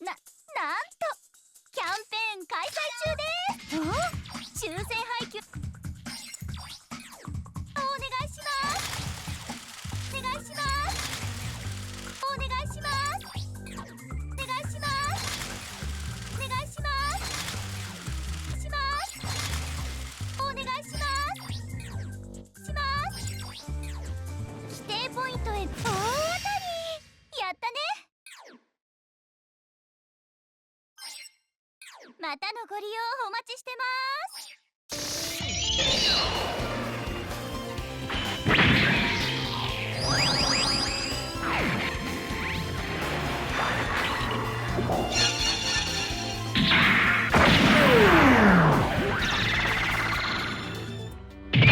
ななんとキャンペーン開催中です。抽選のご利用お待ちしてます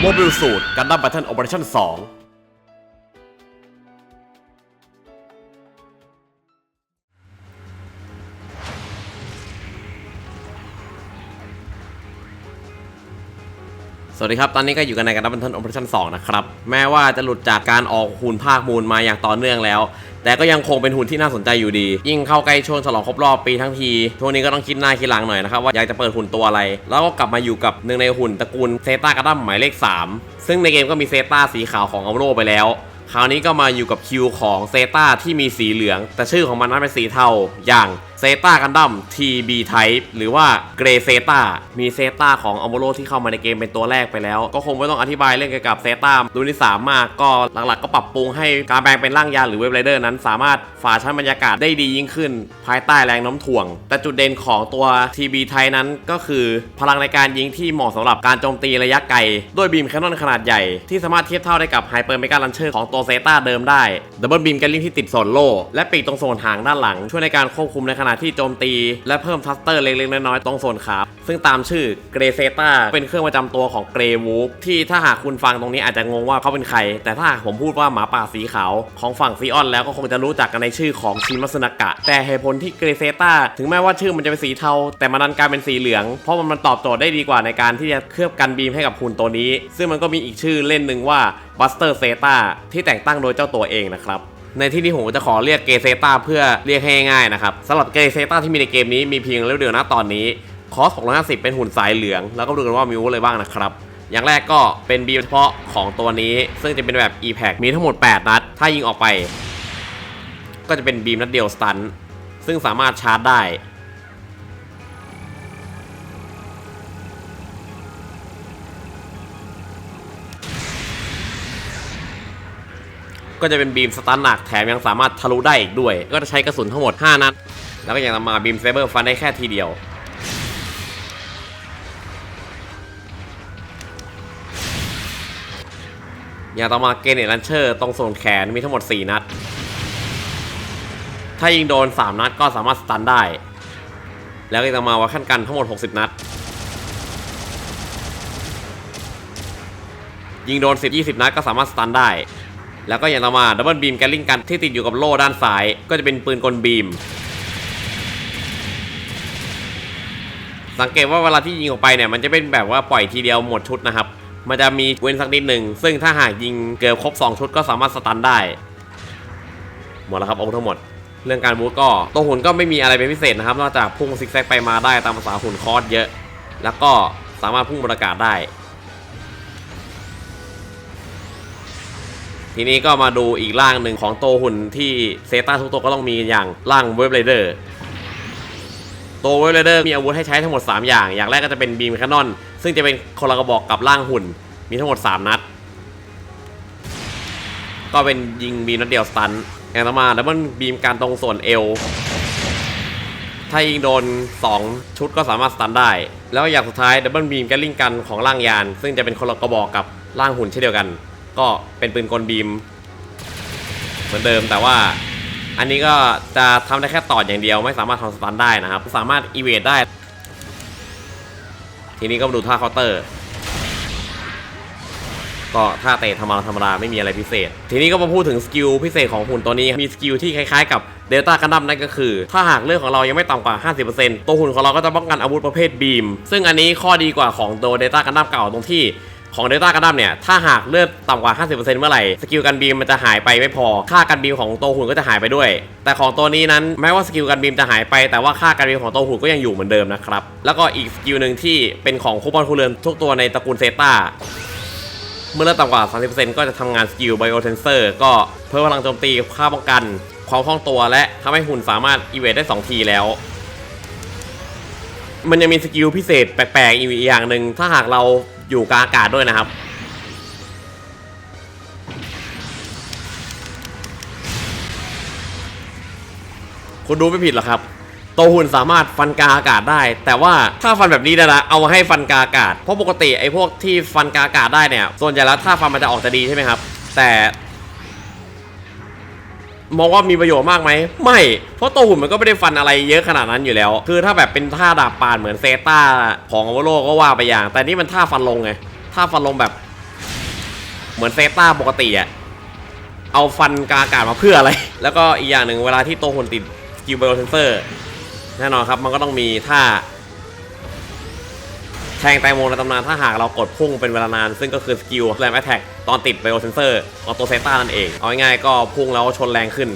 โมบิลสูตรกันดั้มแบทเทิลโอเปอเรชั่น2 วัสดีครับ ตอนนี้ก็อยู่กันในกันดั้มแบทเทิลโอเปอเรชั่น2นะครับ แม้ว่าจะหลุดจากการออกหุ่นภาคมูลมาอย่างต่อเนื่องแล้ว แต่ก็ยังคงเป็นหุ่นที่น่าสนใจอยู่ดี ยิ่งเข้าใกล้ช่วงฉลองครบรอบปีทั้งทีช่วงนี้ก็ต้องคิดหน้าคิดหลังหน่อยนะครับว่าอยากจะเปิดหุ่นตัวอะไร แล้วก็กลับมาอยู่กับหนึ่งในหุ่นตระกูลเซตากระดั้มหมายเลข 3 ซึ่งในเกมก็มีเซตาสีขาวของอัลโรไปแล้วคราวนี้ก็มาอยู่กับคิวของเซตาที่มีสีเหลือง แต่ชื่อของมันนั้นเป็นสีเทาอย่าง เซตากันดั้ม TB Type หรือว่าเกรเซตามีเซตาของอัลโมโรที่เข้ามาในเกมเป็นตัวแรกไปแล้ว ก็คงไม่ต้องอธิบายเรื่องเกี่ยวกับเซตาดูนิสามมากก็หลักๆ ก็ปรับปรุงให้การแปลงเป็นร่างยาหรือเว็บไรเดอร์นั้น สามารถฝ่าชั้นบรรยากาศได้ดียิ่งขึ้น ภายใต้แรงน้มถ่วง แต่จุดเด่นของตัว TB Type นั้นก็คือ พลังในการยิงที่เหมาะสำหรับการโจมตีระยะไกลด้วยบีมแคนนอนขนาดใหญ่ที่สามารถเทียบเท่าได้กับไฮเปอร์เมกาลันเชอร์ของตัวเซตาเดิมได้ดับเบิลบีมแกลลิงที่ติดโซนโลและปีกตรงโซนหางด้านหลังช่วยในการควบคุมในขณะที่โจมตี และเพิ่มทัสเตอร์เล็กๆน้อยๆตรงโซนขาซึ่งตามชื่อเกรเซตาเป็นเครื่องประจำตัวของเกรวูฟที่ถ้าหากคุณฟังตรงนี้อาจจะงงว่าเขาเป็นใคร แต่ถ้าผมพูดว่าหมาป่าสีขาวของฝั่งซีออนแล้วก็คงจะรู้จักกันในชื่อของชิมัสนากะ แต่เหตุผลที่เกรเซตาถึงแม้ว่าชื่อมันจะเป็นสีเทา แต่มันดันกลายเป็นสีเหลือง เพราะมันตอบโจทย์ได้ดีกว่าในการที่จะเคลือบกันบีมให้กับหุ่นตัวนี้ ซึ่งมันก็มีอีกชื่อเล่นหนึ่งว่าบัสเตอร์เซตาที่แต่งตั้งโดยเจ้าตัวเองนะครับ ในที่นี้ผมจะขอเรียกเกเซตาเพื่อเรียกให้ง่ายๆนะครับสำหรับเกเซตาที่มีในเกมนี้มีเพียงเล่มเดียวนะตอนนี้คอส650 เป็นหุ่นสายเหลือง แล้วก็ดูกันว่ามีวุ้อะไรบ้างนะครับ อย่างแรกก็เป็นบีมเฉพาะของตัวนี้ ซึ่งจะเป็นแบบ e p a c มีทั้งหมด 8 นัด ถ้ายิงออกไป ก็จะเป็นบีมนัดเดียวสตันซึ่งสามารถชาร์จได้ ก็จะเป็นบีมสตันหนักแถมยังสามารถทะลุได้อีกด้วย ก็จะใช้กระสุนทั้งหมด 5 นัด แล้วก็ยังนำมาบีมเซเบอร์ฟันได้แค่ทีเดียวอย่างต่อมาเกเนตลันเชอร์ตรงโซนแขนมีทั้งหมด 4 นัด ถ้ายิงโดน 3 นัดก็สามารถสตันได้ แล้วก็ยังมาว่าขั้นกันทั้งหมด 60 นัด ยิงโดน 10-20 นัดก็สามารถสตันได้ แล้วก็อย่างต่อมาดับเบิลบีมแกลลิงกันที่ติดอยู่กับโล่ด้านซ้าย ก็จะเป็นปืนกลบีม สังเกตว่าเวลาที่ยิงออกไปเนี่ยมันจะเป็นแบบว่าปล่อยทีเดียวหมดชุดนะครับ มันจะมีเว้นสักนิดหนึ่งซึ่งถ้าหากยิงเกือบครบ 2 ชุดก็สามารถสตันได้ หมดแล้วครับอาทั้งหมด เรื่องการบูทก็ตัวหุ่นก็ไม่มีอะไรเป็นพิเศษนะครับ นอกจากพุ่งซิกแซกไปมาได้ตามภาษาหุ่นคอร์สเยอะ แล้วก็สามารถพุ่งบนอากาศได้ ทีนี้ก็มาดูอีกร่างหนึ่งของตัวหุ่นที่เซต้าทุกตัวก็ต้องมีอย่างร่างเวฟไรเดอร์ตัวเวฟไรเดอร์มีอาวุธให้ใช้ทั้งหมด 3 อย่าง อย่างแรกก็จะเป็นบีมแคนนอน ซึ่งจะเป็นคนละกระบอกกับร่างหุ่น มีทั้งหมด 3 นัด ก็เป็นยิงบีมนัดเดียวสตันแอย่างตมาดับเบิลบีมการตรงส่วนเอวถ้ายิงโดน 2 ชุดก็สามารถสตันได้ แล้วอย่างสุดท้ายดับเบิลบีมแกลลิงกันของร่างยาน ซึ่งจะเป็นคนละกระบอกกับร่างหุ่นเช่นเดียวกัน ก็เป็นปืนกลบีม เหมือนเดิมแต่ว่า อันนี้ก็จะทำได้แค่ต่ออย่างเดียว ไม่สามารถทำสตันได้นะครับ สามารถอีเวดได้ ทีนี้ก็มาดูท่าเคาน์เตอร์ ก็ท่าเตะธรรมดาธรรมดาไม่มีอะไรพิเศษ ทีนี้ก็มาพูดถึงสกิลพิเศษของหุ่นตัวนี้ มีสกิลที่คล้ายๆกับเดลต้ากันดั้มนั่นก็คือ ถ้าหากเลือดของเรายังไม่ต่ำกว่า 50%ตัวหุ่นของเราก็จะป้องกันอาวุธประเภทบีม ซึ่งอันนี้ข้อดีกว่าของตัวเดลต้ากันดั้มเก่าตรงที่ ของเดลต้ากระดัมเนี่ย ถ้าหากเลือดต่ำกว่า 50%เมื่อไหร่ สกิลการบีมมันจะหายไปไม่พอ ค่าการบีมของตัวหุ่นก็จะหายไปด้วย แต่ของตัวนี้นั้นแม้ว่าสกิลการบีมจะหายไป แต่ว่าค่าการบีมของตัวหุ่นก็ยังอยู่เหมือนเดิมนะครับ แล้วก็อีกสกิลหนึ่งที่เป็นของคูปองคูเรือนทุกตัวในตระกูลเซต้า เมื่อเลือดต่ำกว่า 30%ก็จะทำงานสกิลไบโอเทนเซอร์ก็เพิ่มพลังโจมตี ค่าป้องกัน ความคล่องตัว และทำให้หุ่นสามารถอีเวทได้ 2 ทีแล้วมันยังมีสกิลพิเศษแปลกๆอีกอย่างหนึ่งถ้าหากเรา อยู่กลางอากาศด้วยนะครับ คุณดูไม่ผิดหรอกครับโตวหุ่นสามารถฟันกาอากาศได้ แต่ว่าถ้าฟันแบบนี้นะนะเอามาให้ฟันกาอากาศเพราะปกติไอ้พวกที่ฟันกาอากาศได้เนี่ย ส่วนใหญ่แล้วถ้าฟันมันจะออกจะดีใช่ไหมครับ แต่ มองว่ามีประโยชน์มากไหมไม่ เพราะตัวหุ่นมันก็ไม่ได้ฟันอะไรเยอะขนาดนั้นอยู่แล้ว คือถ้าแบบเป็นท่าดาบปานเหมือนเซต้าของอวโลก็ว่าไปอย่าง แต่นี่มันท่าฟันลงไงท่าฟันลงแบบ เหมือนเซต้าปกติอะเอาฟันกาอากาศมาเพื่ออะไร แล้วก็อีกอย่างหนึ่งเวลาที่ตัวหุ่นติดกิลเบลเซนเซอร์แน่นอนครับมันก็ต้องมีท่า แทงแตโมในตำนานถ้าหากเรากดพุ่งเป็นเวลานาน ซึ่งก็คือสกิลแรมแอทแทกตอนติดไบโอเซนเซอร์ของตัวเซต้านั่นเอง เอาง่ายๆก็พุ่งแล้วชนแรงขึ้น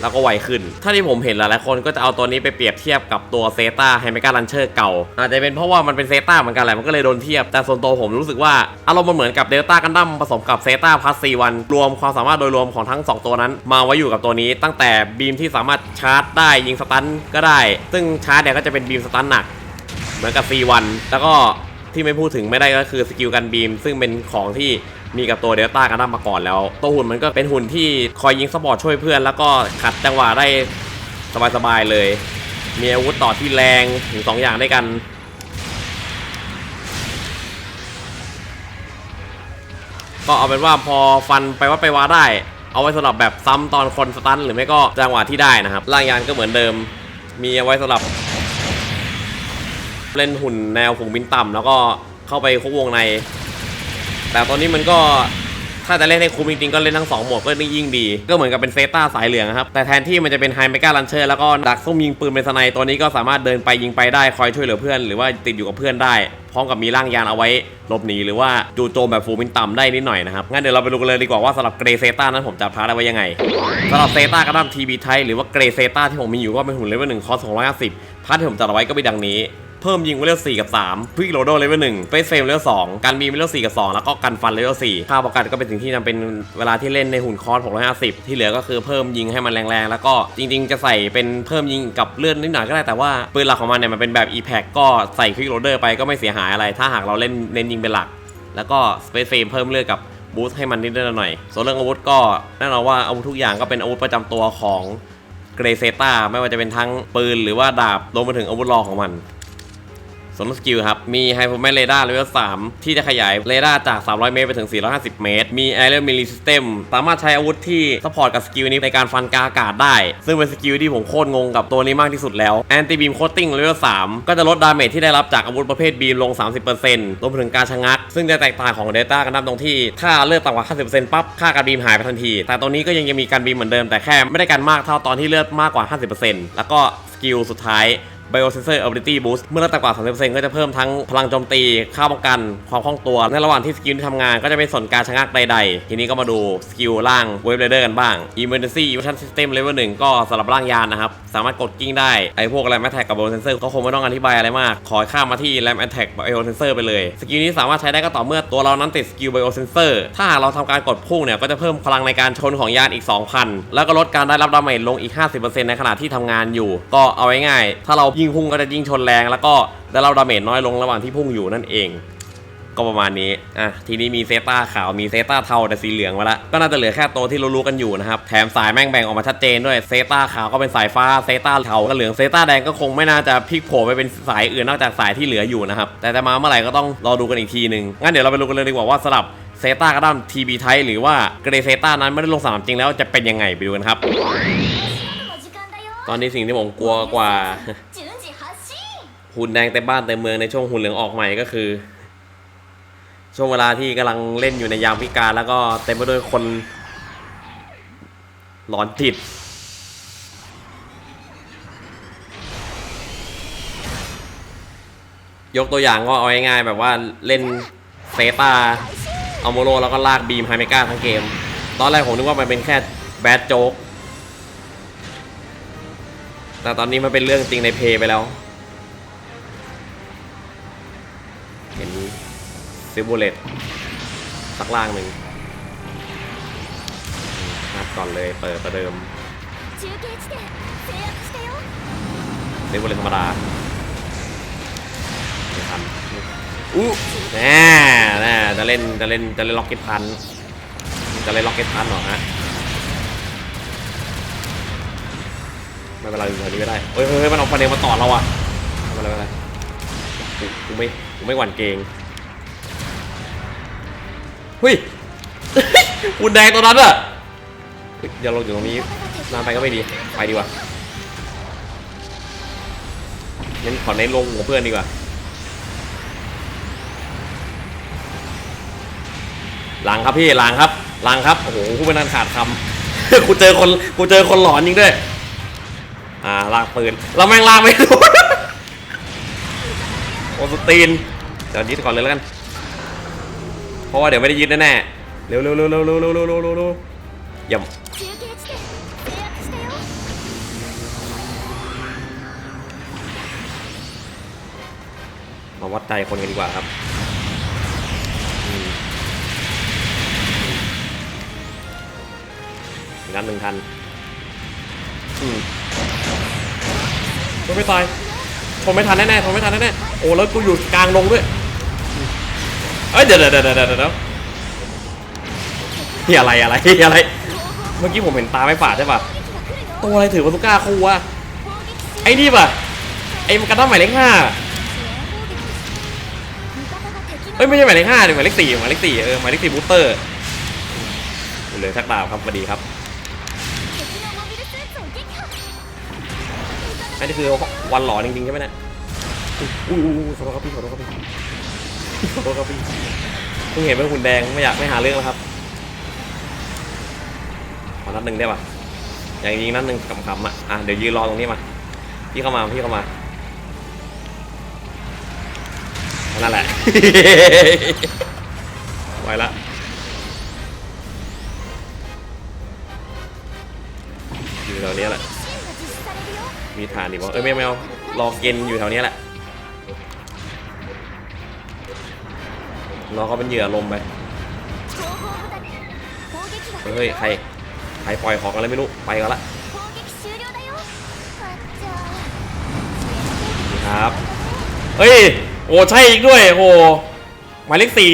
แล้วก็ไวขึ้น ถ้าที่ผมเห็นหลายๆคนก็จะเอาตัวนี้ไปเปรียบเทียบกับตัวเซต้าไฮเมกาลันเชอร์เก่า อาจจะเป็นเพราะว่ามันเป็นเซต้าเหมือนกันแหละมันก็เลยโดนเทียบ แต่ส่วนตัวผมรู้สึกว่าอารมณ์มันเหมือนกับเดลต้ากันดั้มผสมกับเซต้าพัสซีวันรวมความสามารถโดยรวมของทั้ง 2 ตัวนั้น มาไว้อยู่กับตัวนี้ตั้งแต่บีมที่สามารถชาร์จได้ยิงสตันก็ได้ ซึ่งชาร์จเนี่ยก็จะเป็นบีมสตันหนัก มือนกับ C1 แล้วก็ที่ไม่พูดถึงไม่ได้ก็คือสกิลกันบีม ซึ่งเป็นของที่มีกับตัวเดลต้ากันดั้มมาก่อนแล้ว ตัวหุ่นมันก็เป็นหุ่นที่คอยยิงสปอร์ตช่วยเพื่อน แล้วก็ขัดจังหวะได้สบายๆเลย มีอาวุธต่อที่แรงถึงสองอย่างด้วยกันก็เอาเป็นว่าพอฟันไปวัดไปวาได้ เอาไว้สำหรับแบบซ้ำตอนคนสตันหรือไม่ก็จังหวะที่ได้นะครับร่างยานก็เหมือนเดิม มีเอาไว้สำหรับ เล่นหุ่นแนวฝูงบินต่ำแล้วก็เข้าไปคุกวงใน แต่ตอนนี้มันก็ถ้าจะเล่นให้คุ้มจริงๆก็เล่นทั้งสองโหมดก็ยิ่งดี ก็เหมือนกับเป็นเซต้าสายเหลืองครับ แต่แทนที่มันจะเป็นไฮเมกาลันเชอร์แล้วก็ดักส้มยิงปืนเป็นสไนด์ตัวนี้ก็สามารถเดินไปยิงไปได้คอยช่วยเหลือเพื่อน หรือว่าติดอยู่กับเพื่อนได้ พร้อมกับมีร่างยานเอาไว้หลบหนีหรือว่าจูโจมแบบฝูงบินต่ำได้นิดหน่อยนะครับ งั้นเดี๋ยวเราไปดูกันเลยดีกว่าว่าสำหรับเกรเซต้านั้นผมจัดพาได้ไว้ยังไงสำหรับเซต้ากระดั้มทีบีไทหรือว่าเกรเซต้าที่ผมมีอยู่ก็เป็นหุ่นเลเวลหนึ่งคอส250พาร์ทที่ผมจัดเอาไว้ก็มีดังนี้ เพิ่มยิงเลเวล4กับ3พิกโรโดเลเวล1เฟสเฟมเลเวล2การบีมเลเวล4กับ2แล้วก็กันฟันเลเวล4ค่าประกันก็เป็นสิ่งที่จำเป็นเวลาที่เล่นในหุ่นคอร์ส650 ที่เหลือก็คือเพิ่มยิงให้มันแรงๆ แล้วก็จริงๆ จะใส่เป็นเพิ่มยิงกับเลื่อนนิดหน่อยก็ได้แต่ว่าปืนหลักของมันเนี่ยมันเป็นแบบ e-pack ก็ใส่ควิกโรเดอร์ไปก็ไม่เสียหายอะไร ถ้าหากเราเล่นเน้นยิงเป็นหลัก แล้วก็สเปซเฟมเพิ่มเลือดกับบูสต์ให้มันนิดหน่อย ส่วนเรื่องอาวุธก็แน่นอนว่าอาวุธทุกอย่างก็เป็นอาวุธประจำตัวของเกรเซตาไม่ว่าจะเป็นทั้งปืนหรือว่าดาบรวมไปถึงอาวุธรองของมัน ส่วนสกิลครับ มีไฮโ o แมนเรดาร์เลเวล3ที่จะขยายเรดาร์จาก 300 เมตรไปถึง 450 เมตร มีไอเร m มิล i ิสเต็มสามารถใช้อาวุธที่สปอร์ตกับสกิลนี้ในการฟันกาอากาศได้ ซึ่งเป็นสกิลที่ผมโคตรงงกับตัวนี้มากที่สุดแล้วแอนตี้บีมโคตติ้งเลเวล3ก็จะลดดาเมจที่ได้รับจากอาวุธประเภทบีมลง 30%รวมถึงการชะงัก ซึ่งจะแตกต่างของเดต้ากันนับตรงที่ ถ้าเลือดต่ำกว่า 50%ปั๊บค่าการบีมหายไปทันที แต่ตัวนี้ก็ยังจะมีการบีมเหมือนเดิมแต่แค่ไม่ได้การมากเท่าตอนที่เลือดมากกว่า 50%แล้วก็สกิลสุดท้าย Biosensor Ability Boost เมื่อระดับกว่า 30%ก็จะเป้มทั้งพลังโจมตี ค่าป้องกัน ความคล่องตัว ในระหว่างที่สกิลที่ทำงานก็จะไม่สนการชะงักใดๆ ทีนี้ก็มาดูสกิลล่าง Wave Rider กันบ้าง Emergency Evasion System Level 1 ก็สำหรับร่างยานนะครับ สามารถกดกิ้งได้ ไอพวก Ram Attack กับ Biosensor ก็คงไม่ต้องอธิบายอะไรมาก ขอข้ามมาที่ Ram Attack Biosensor ไปเลย สกิลนี้สามารถใช้ได้ก็ต่อเมื่อตัวเรานั้นติดสกิล Biosensor ถ้าหากเราทำการกดพุ่งเนี่ยก็จะเพิ่มพลังในการชนของยานอีก 2,000 แล้วก็ลดการได้รับดาเมจลงอีก 50%ในขณะที่ทำงานอยู่ ก็เอาไว้ง่ายถ้าเรายิิ่งพุ่งก็จะยิ่งชนแรงแล้วก็ได้เรับดาเมจน้อยลงระหว่างที่พุ่งอยู่นั่นเอง ก็ประมาณนี้อะทีนี้มีเซต้าขาวมีเซต้าเทาแต่สีเหลืองมาละก็น่าจะเหลือแค่ตัวที่รู้ๆกันอยู่นะครับแถมสายแม่งแบ่งออกมาชัดเจนด้วยเซต้าขาวก็เป็นสายฟ้าเซต้าเทาก็เหลืองเซต้าแดงก็คงไม่น่าจะพลิกโผล่ไปเป็นสายอื่นนอกจากสายที่เหลืออยู่นะครับแต่จะมาเมื่อไหร่ก็ต้องรอดูกันอีกทีหนึ่งงั้นเดี๋ยวเราไปดูกันเลยดีกว่าว่าสลับเซต้ากระด้มทีบีไทหรือว่าเกรเซต้านั้นไม่ได้ลงสนามจริงแล้วจะเป็นยังไงไปดูกันครับ ตอนนี้สิ่งที่ผมกลัวกว่า หุ่นแดงเต็มบ้านเต็มเมืองในช่วงหุ่นเหลืองออกใหม่ก็คือ ช่วงเวลาที่กำลังเล่นอยู่ในยามพิการแล้วก็เต็มไปด้วยคนหลอนจิตยกตัวอย่างก็เอาง่ายๆแบบว่าเล่นเซตาเอาโมโรแล้วก็ลากบีมไฮเมกาทั้งเกม ตอนแรกผมนึกว่ามันเป็นแค่แบดโจ๊กแต่ตอนนี้มันเป็นเรื่องจริงในเพย์ไปแล้ว เห็น ซิบูเลตสักล่างหนึ่งนับก่อนเลยเปิดประเดิมซิบูเลตธรรมดาไม่ทันอู้แน่แน่จะเล่นจะเล่นจะเล่นล็อกเก็ตพันจะเล่นล็อกเก็ตพันหรอฮะไม่เป็นไรอยู่แถวนี้ก็ได้เฮ้ยเฮ้ยมันเอาฟันเดลมาต่อเราอะไม่เป็นไรไม่เป็นไรกูไม่กูไม่หวั่นเกง ฮ้ยคุณแดงตัวนั้นอะเฮ้ยอย่าลงอยู่ตรงนี้นานไปก็ไม่ดี ไปดีกว่างั้นขอเน้นลงกับเพื่อนดีกว่า หลังครับพี่หลังครับหลังครับ โอ้โหผู้เป็นนันขาดคำกูเจอคนกูเจอคนหลอนจริงด้วย อ่าลากปืนเราแม่งลากไม่รู้โอสตีน เดี๋ยวยึดก่อนเลยแล้วกัน ราะว่าเดี๋ยวไม่ได้ยึดแน่ๆเร็วเร็วเร็วเร็วเร็วเร็วเร็วเร็วย่ำมาวัดใจคนกันดีกว่าครับนัดหนึ่งทันก็ไม่ตายทนไม่ทันแน่ๆทนไม่ทันแน่ๆโอ้แล้วกูอยู่กลางลงด้วย เอ้เดี๋ยวเดี๋ยวเดี๋ยวเดี๋ยวนี่อะไรอะไรอะไร เมื่อกี้ผมเห็นตาไม่ฝาดใช่ป่ะ ตัวอะไรถือบาซูก้าคู่วะไอ้นี่ป่ะ ไอ้มันกระด้างหมายเลขห้าเอ้ยไม่ใช่หมายเลขห้าหนึ่งหมายเลขสี่หมายเลขสี่เออหมายเลขสี่บูสเตอร์เลยทักดาวครับพอดีครับอันนี้คือวันหล่อจริงๆใช่ไหมเนี่ยอู้ยอุ้ยขอโทษครับพี่ขอโทษครับพี่ โอ้ครัพี่เพิ่งเห็นเป็นหุ่นแดงไม่อยากไม่หาเรื่องแล้วครับขอนัดหนึ่งได้ปะอย่างยิงนัดหนึ่งขำๆอะอะเดี๋ยวยืนรอตรงนี้มาพี่เข้ามาพี่เข้ามานั่นแหละไว้ละอยู่แถวนี้แหละมีฐานดิบว่เอ้ยไม่ไม่เอารอเกณฑ์อยู่แถวนี้แหละ เราก็เป็นเหยื่อลมไป เฮ้ย ใคร ใครปล่อยของอะไรไม่รู้ ไปกันละครับ เฮ้ย โอ้ใช่อีกด้วย โอ้หมายเลขสี่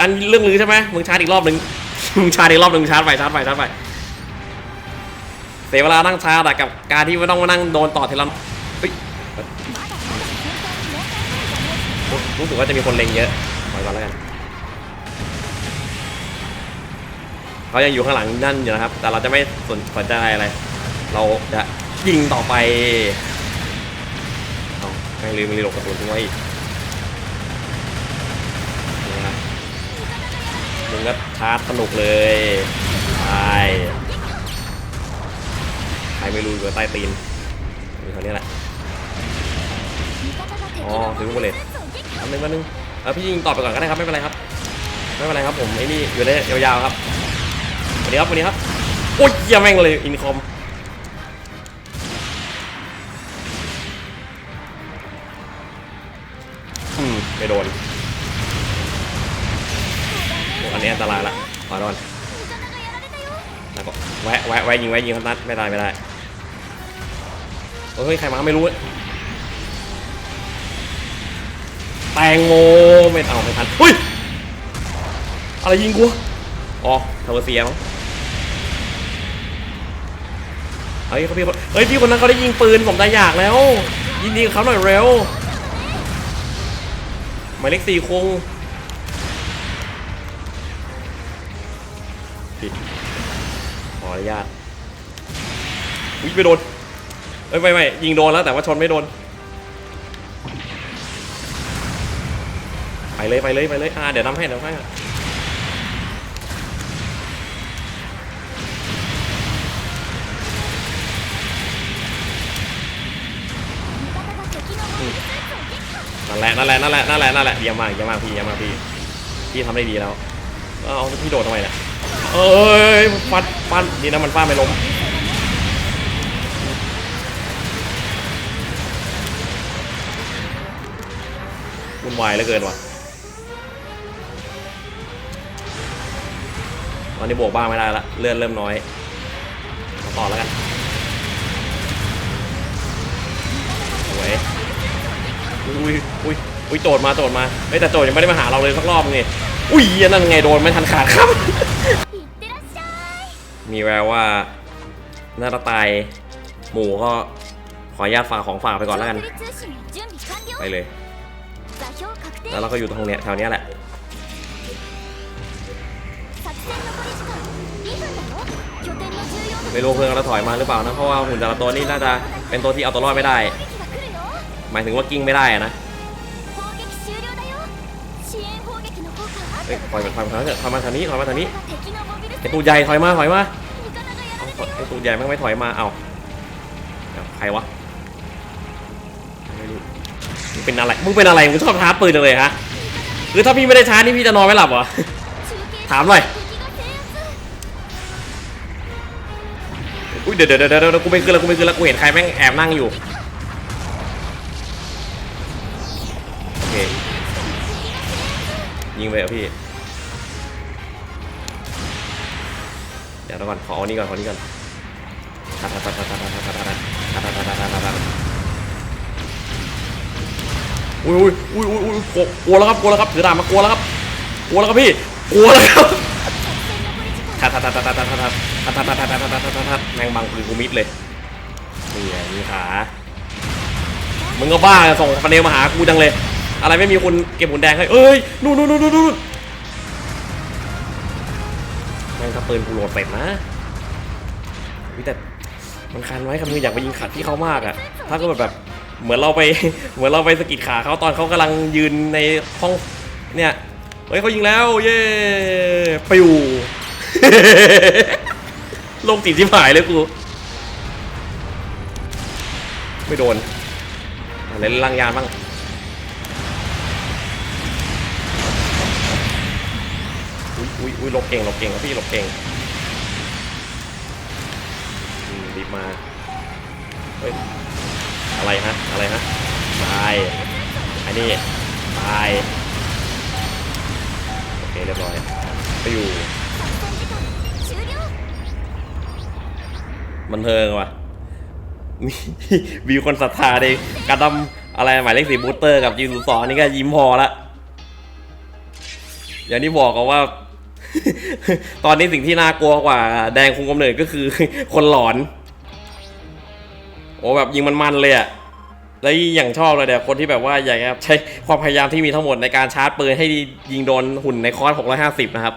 อันเรื่องลือใช่ไหมมึงชาร์จอีกรอบหนึ่งมึงชาร์จอีกรอบหนึ่งชาร์จไปชาร์จไปชาร์จไปเสียเวลานั่งชาร์จกับการที่ไม่ต้องมานั่งโดนต่อเทเลนเฮ้ยรู้สึกว่าจะมีคนเล็งเยอะปล่อยก่อนแล้วกัน เขายังอยู่ข้างหลังนั่นอยู่นะครับ แต่เราจะไม่สนใจอะไร เราจะยิงต่อไปอาไม่ลืมรีโหลดกระสุนทิ้งไว้อีกนะมึงก็ชาร์จสนุกเลยตายใครไม่รู้อยู่ใต้ตีนอยู่แถวนี้แหละอ๋อซื้อบุลเลตอันหนึ่งอันหนึ่งเออพี่ยิงตอบไปก่อนก็ได้ครับไม่เป็นไรครับไม่เป็นไรครับผมไอ้นี่อยู่ได้ยาวๆครับ วันนี้ครับวันนี้ครับอุ้ยยังแม่งเลยอินคอมอืมไปโดนอันนี้อันตรายละขอโดนแล้วก็แวะแวะแวะยิงแวะยิงเขาตัดไม่ได้ไม่ได้เฮ้ยใครมาไม่รู้แตงโมไม่เอาไม่ทันเฮ้ยอะไรยิงกูอ๋อทาวเวอร์เซียมั้ง ฮ้ยเขาพี่คนเฮ้ยพี่คนนั้นเขาได้ยิงปืนผมได้อยากแล้ว ยิงดีกับเขาหน่อยเร็วหมายเลขสี่คงผิดขออนุญาตอุ้ยไม่โดนเอ้ยไม่ไม่ยิงโดนแล้วแต่ว่าชนไม่โดนไปเลยไปเลยไปเลยอ่าเดี๋ยวนำให้เดี๋ยวนำให้ นั่นแหละนั่นแหละนั่นแหละนั่นแหละนั่นแหละเยี่ยมมากเยี่ยมมากพี่เยี่ยมมากพี่พี่ทำได้ดีแล้วเอาพี่โดดทำไมเนี่ยเอ้ยฟันฟันนี่นะมันฟาดไม่ล้มวุ่นวายเหลือเกินว่ะตอนนี้บวกบ้างไม่ได้ละเลื่อนเริ่มน้อยต่อแล้วกัน อุ้ยอุ้ยอุ้ยโจดมาโจดมาเฮ้แต่โจดยังไม่ได้มาหาเราเลยสักรอบนี่อุ้ยนั่นไงโดนไม่ทันขาดครับ มีแววว่าน่าจะตายหมูก็ขออนุญาตฝากของฝากไปก่อนแล้วกัน ไปเลย แล้วเราก็อยู่ตรงเนี้ยแถวเนี้ยแหละไม่รู้เพื่อนเราถอยมาหรือเปล่านะเพราะว่าหุ่นแต่ละตัวนี่น่าจะเป็นตัวที่เอาตัวรอดไม่ได้ หมายถึงว่ากิ้งไม่ได้นะเอยมันถอยมาเถอะถอยมาทางนี้ถอยมาทางนี้ไอตูใหญ่ถอยมาถอยมาไอตูใหญ่ไม่ถอยมาเอาใครวะไม่รู้มึงเป็นอะไรมึงเป็นอะไรมึงชอบท้าปืนเลยฮะหรือถ้าพี่ไม่ได้ท้านี่พี่จะนอนไม่หลับเหรอถามหน่อยอุ้ยเดี๋ยวเดี๋ยวเดี๋ยวกูไม่ขึ้นแล้วกูไม่ขึ้นแล้วกูเห็นใครแม่งแอบนั่งอยู่ ยิงไปเหรอพี่ เดี๋ยวก่อนขอเอานี่ก่อนขอนี่ก่อนทัดทัดทัดทัดทัดทัดทัดทัดทัดทัดทัดทัดทัดทัดทัดอุ้ยอุ้ยอุ้ยอุ้ยกลัวแล้วครับกลัวแล้วครับถือดาบมากลัวแล้วครับกลัวแล้วครับพี่กลัวแล้วครับทัดทัดทัดทัดทัดทัดทัดทัดทัดทัดทัดทัดทัดทัดทัดทัดแมงบังปืนกูมิดเลยนี่ไงมีขามึงก็บ้าส่งปาเนลมาหากูจังเลย อะไรไม่มีคนเก็บหุ่นแดงให้เอ้ยนู่นนู่นนู่นนู่นนู่นแม่งถ้าปืนกูโหลดเป็ดนะวิแต่มันคันไว้คันมืออยากไปยิงขัดที่เขามากอะถ้าก็แบบแบบเหมือนเราไปเหมือนเราไปสกิดขาเขาตอนเขากำลังยืนในห้องเนี่ยเฮ้ยเขายิงแล้ว เย้ปิวโลงติดที่หายเลยกูไม่โดนเอาเล่นลังยานบ้าง อุ้ยหลบเก่งหลบเก่งครับพี่หลบเก่งรีบมาเฮ้ยอะไรฮะอะไรฮะตายอันนี้ตายโอเคเรียบร้อยไปอยู่มันเทิงว่ะมีมีคนศรัทธาดิการทำอะไรหมายเลขสีบูสเตอร์กับจีนสุดสองนี่ก็ยิ้มพอละอย่างที่บอกกันว่า ตอนนี้สิ่งที่น่ากลัวกว่า แดงคุมกำเนิดก็คือคนหลอน โอ้แบบยิงมันมันเลยอะแล้วอย่างชอบเลยเดี๋ยวคนที่แบบว่าอยากใช้ความพยายามที่มีทั้งหมดในการชาร์จปืนให้ยิงโดนหุ่นในคอร์ส650 นะครับ